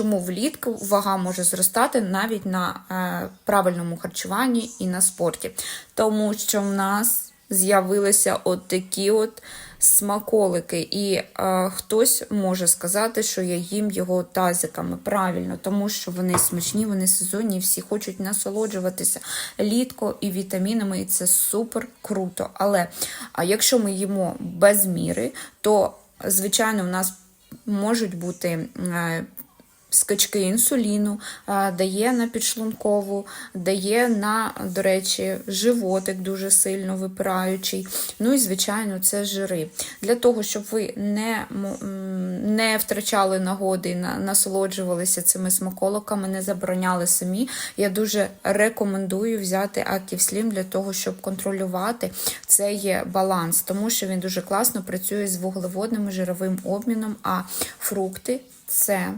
чому влітку вага може зростати навіть на е, правильному харчуванні і на спорті. Тому що в нас з'явилися от такі от смаколики, і е, хтось може сказати, що я їм його тазиками. Правильно, тому що вони смачні, вони сезонні, всі хочуть насолоджуватися літко і вітамінами, і це супер круто. Але а якщо ми їмо без міри, то звичайно в нас можуть бути. Е, Скачки інсуліну, е, дає на підшлункову, дає на, до речі, животик дуже сильно випираючий. Ну і, звичайно, це жири. Для того, щоб ви не, не втрачали нагоди і насолоджувалися цими смаколиками, не забороняли самі, я дуже рекомендую взяти Slim для того, щоб контролювати цей баланс, тому що він дуже класно працює з вуглеводним і жировим обміном, а фрукти це